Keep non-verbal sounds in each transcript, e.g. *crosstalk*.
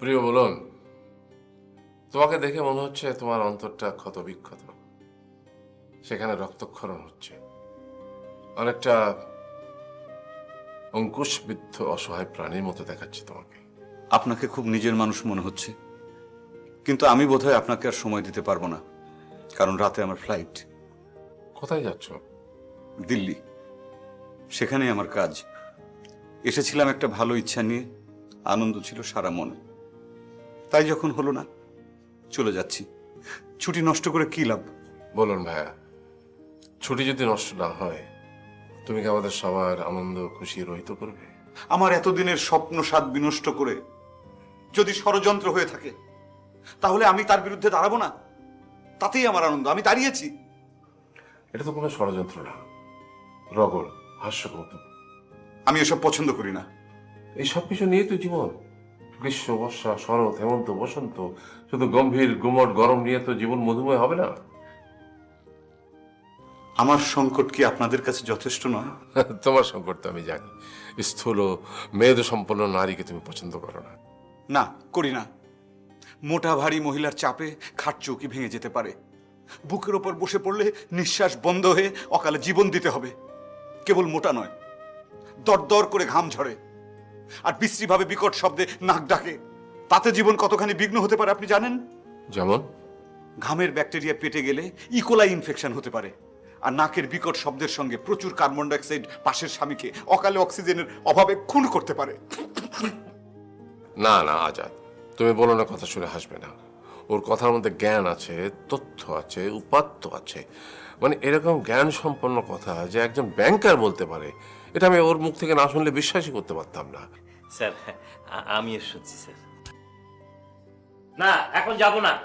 প্রিয় বলুন তোমাকে দেখে মনে হচ্ছে তোমার অন্তরটা ক্ষত বিক্ষত। সেখানে রক্তক্ষরণ হচ্ছে। অনেকটা অঙ্কুশবিদ্ধ অসহায় প্রাণীর মতো দেখাচ্ছে তোমাকে। আপনাকে খুব নিজের মানুষ মনে হচ্ছে। কিন্তু আমি বোধহয় আপনাকে আর সময় দিতে পারব না কারণ রাতে আমার ফ্লাইট। কোথায় যাচ্ছ? দিল্লি। সেখানেই আমার কাজ। এসেছিলাম একটা ভালো ইচ্ছা নিয়ে। আনন্দ ছিল সারা মনে। তাই যখন হলো না চলে যাচ্ছি। ছুটি নষ্ট করে কি লাভ? বলুন ভাইয়া ছুটি যদি নষ্ট না হয় তুমি কি আমাদের সবার আনন্দ খুশি রহিত করবে? আমার এতদিনের স্বপ্ন স্বাদ বিনষ্ট করে যদি ষড়যন্ত্র হয়ে থাকে তাহলে আমি তার বিরুদ্ধে দাঁড়াবো না? তাতেই আমার আনন্দ আমি দাঁড়িয়েছি। এটা তো কোনো ষড়যন্ত্র না রগল হাস্যকৌতুক। আমি এসব পছন্দ করি না। এই সব কিছু নিয়ে তো জীবন। গ্রীষ্ম বর্ষা শরৎ হেমন্ত বসন্ত শুধু গম্ভীর গুমট গরম নিয়ে তো জীবন মধুময় হবে না? আমার সংকট কি আপনাদের কাছে যথেষ্ট নয়? *laughs* তোমার সংকট তো আমি জানি। স্থূল মেয়েদ সম্পন্ন নারীকে তুমি পছন্দ করো না। না করি না। মোটা ভারী মহিলার চাপে খাট চৌকি ভেঙে যেতে পারে। বুকের ওপর বসে পড়লে নিঃশ্বাস বন্ধ হয়ে অকালে জীবন দিতে হবে। কেবল মোটা নয় দরদর করে ঘাম ঝরে। আর বিশ্রীভাবে বিকট শব্দে নাক ডাকে। তাতে জীবন কতখানি বিঘ্ন হতে পারে আপনি জানেন? যেমন? ঘামের ব্যাকটেরিয়া পেটে গেলে ইকোলাই ইনফেকশন হতে পারে। আর নাকের বিকট শব্দের সঙ্গে প্রচুর কার্বন ডাইঅক্সাইড পাশের স্বামীকে অকালে অক্সিজেনের অভাবে খুন করতে পারে। না না আজাদ তুমি বলো না কথা শুনে হাসবে না। ওর কথার মধ্যে জ্ঞান আছে তথ্য আছে উপাত্ত আছে। মানে এরকম জ্ঞান সম্পন্ন কথা যে একজন ব্যাংকার বলতে পারে এটা আমি ওর মুখ থেকে না শুনলে বিশ্বাসই করতে পারতাম না। স্যার আ- আমিও শুনছি স্যার। না এখন যাব না।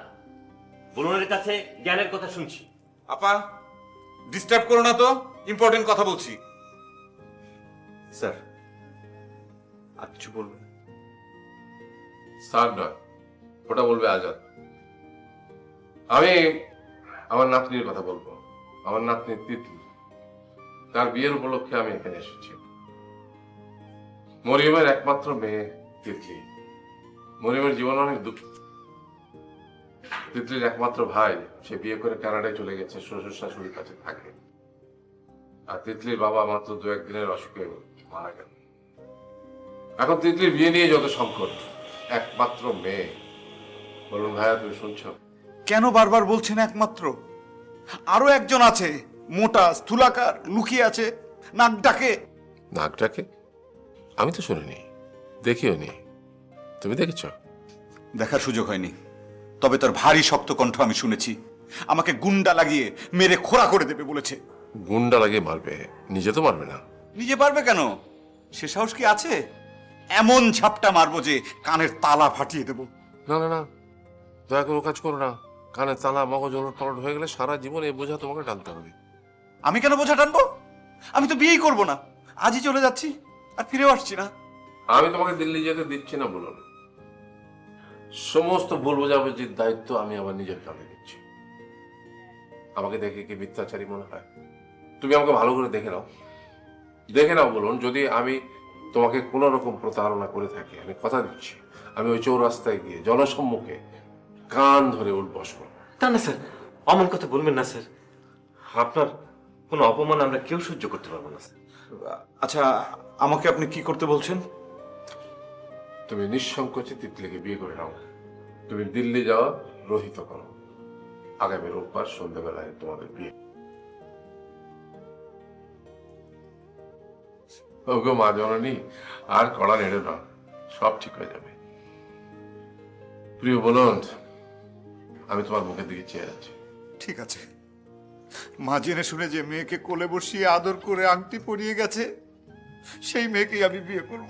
বলুনের কাছে জ্ঞানের কথা শুনছি। আপা ডিস্টার্ব করো না তো ইম্পর্টেন্ট কথা বলছি। স্যার আর কিছু বলবেন? স্যার নয় ওটা বলবে আজাদ। আমি আমার নাতনির কথা বলব আমার নাতনির তিতলি। তার বিয়ের উপলক্ষে আমি এখানে এসেছি। মরিয়মের একমাত্র মেয়ে তিতলি। মরিয়মের জীবন অনেক দুঃখ। তিতলির একমাত্র ভাই, সে বিয়ে করে কানাডায় চলে গেছে, শ্বশুর শাশুড়ির কাছে থাকে। আর তিতলির বাবা মাত্র দু একদিনের অসুখে মারা গেল। এখন তিতলির বিয়ে নিয়ে যত সংকট, একমাত্র মেয়ে। বলুন ভাইয়া, তুমি শুনছো? কেন বারবার বলছেন একমাত্র? আরও একজন আছে। মোটা স্থূলাকার লুকিয়ে আছে নাক ডাকে। নাক ডাকে? আমি তো শুনিনি দেখিও নি। তুমি দেখেছ? দেখার সুযোগ হয়নি। তবে তার ভারী শক্ত কণ্ঠ আমি শুনেছি। আমাকে গুন্ডা লাগিয়ে মেরে খোরা করে দেবে বলেছে। গুন্ডা লাগিয়ে মারবে? নিজে তো মারবে না। নিজে পারবে কেন? সে সাহস কি আছে? এমন ঝাপটা মারবো যে কানের তালা ফাটিয়ে দেব। না না না। দয়া করে কাজ করো না। কানে তালা মগজ ওলট হয়ে গেলে সারা জীবন এই বোঝা তোমাকে টানতে হবে। আমি কেন বোঝা টানবো? আমি তো বিয়েই করব না। আজই চলে যাচ্ছি আর ফিরেও আসছি না। আমি তোমাকে দিল্লি যেতে দিচ্ছি না বলুন। সমস্ত ভুল বোঝাবুঝির দায়িত্ব আমি আমার নিজের কাঁধে নিচ্ছি। আমাকে দেখে কি মিথ্যাচারী মনে হয়? তুমি আমাকে ভালো করে দেখে নাও। দেখে নাও বলুন যদি আমি তোমাকে কোনো রকম প্রতারণা করে থাকি আমি কথা দিচ্ছি। আমি ওই চৌরাস্তায় গিয়ে জনসম্মুখে কান ধরে উঠবস করব। না না স্যার অমন কথা বলবেন না স্যার। আপনার কোনো অপমান আমরা কেউ সহ্য করতে পারব না আচ্ছা আমাকে আপনি কি করতে বলছেন? তুমি নিঃসংকোচে তিতলিকে বিয়ে করে নাও। তুমি দিল্লি যাওয়া রহিত করো। আগামী রোববার সন্ধ্যাবেলায় তোমাদের বিয়ে। ওগো মা জননী আর কড়া নেড়ে না সব ঠিক হয়ে যাবে। প্রিয় বলুন আমি তোমার মুখের দিকে চেয়ে যাচ্ছি ঠিক আছে। মা জেনে শুনে যে মেয়েকে কোলে বসিয়ে আদর করে আংটি পরিয়ে গেছে, সেই মেয়েকেই আমি বিয়ে করব।